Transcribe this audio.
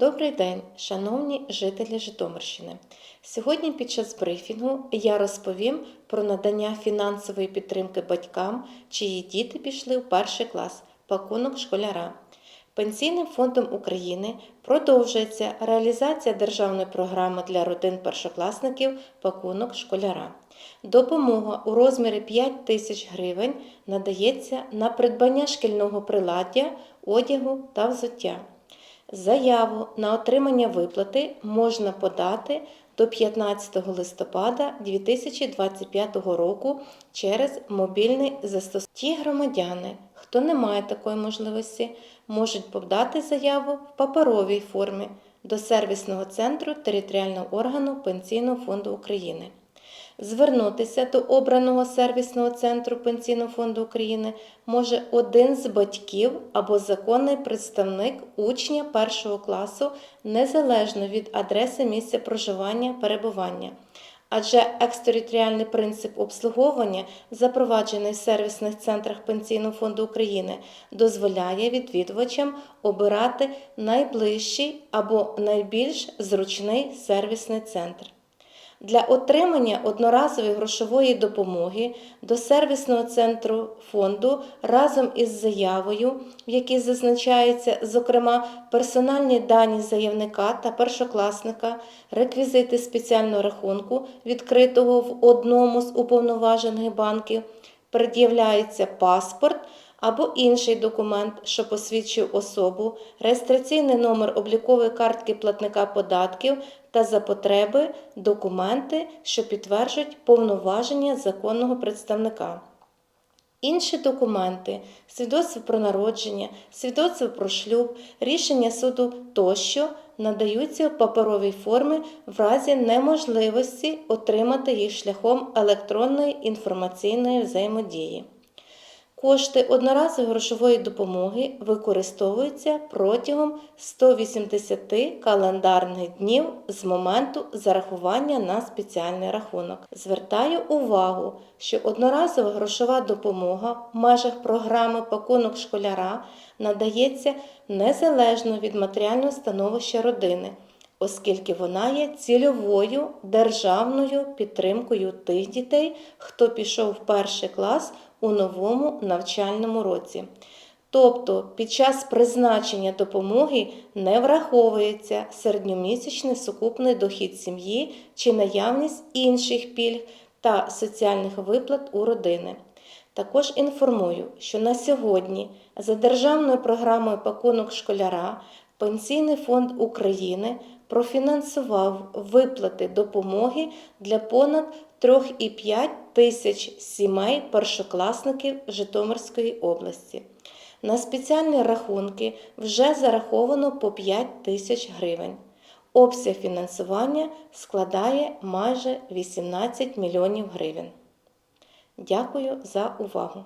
Добрий день, шановні жителі Житомирщини. Сьогодні під час брифінгу я розповім про надання фінансової підтримки батькам, чиї діти пішли в перший клас пакунок школяра. Пенсійним фондом України продовжується реалізація державної програми для родин першокласників пакунок школяра. Допомога у розмірі 5 тисяч гривень надається на придбання шкільного приладдя, одягу та взуття. Заяву на отримання виплати можна подати до 15 листопада 2025 року через мобільний застосунок. Ті громадяни, хто не має такої можливості, можуть подати заяву в паперовій формі до сервісного центру територіального органу Пенсійного фонду України. Звернутися до обраного сервісного центру Пенсійного фонду України може один з батьків або законний представник учня першого класу незалежно від адреси місця проживання перебування. Адже екстериторіальний принцип обслуговування, запроваджений в сервісних центрах Пенсійного фонду України, дозволяє відвідувачам обирати найближчий або найбільш зручний сервісний центр. Для отримання одноразової грошової допомоги до сервісного центру фонду разом із заявою, в якій зазначаються, зокрема, персональні дані заявника та першокласника, реквізити спеціального рахунку, відкритого в одному з уповноважених банків, пред'являється паспорт або інший документ, що посвідчує особу, реєстраційний номер облікової картки платника податків та за потреби документи, що підтверджують повноваження законного представника. Інші документи, свідоцтво про народження, свідоцтво про шлюб, рішення суду тощо надаються в паперовій формі в разі неможливості отримати їх шляхом електронної інформаційної взаємодії. Кошти одноразової грошової допомоги використовуються протягом 180 календарних днів з моменту зарахування на спеціальний рахунок. Звертаю увагу, що одноразова грошова допомога в межах програми пакунок школяра надається незалежно від матеріального становища родини. Оскільки вона є цільовою державною підтримкою тих дітей, хто пішов в перший клас у новому навчальному році. Тобто під час призначення допомоги не враховується середньомісячний сукупний дохід сім'ї чи наявність інших пільг та соціальних виплат у родини. Також інформую, що на сьогодні за державною програмою пакунок школяра Пенсійний фонд України профінансував виплати допомоги для понад 3,5 тисяч сімей першокласників Житомирської області. На спеціальні рахунки вже зараховано по 5 тисяч гривень. Обсяг фінансування складає майже 18 мільйонів гривень. Дякую за увагу!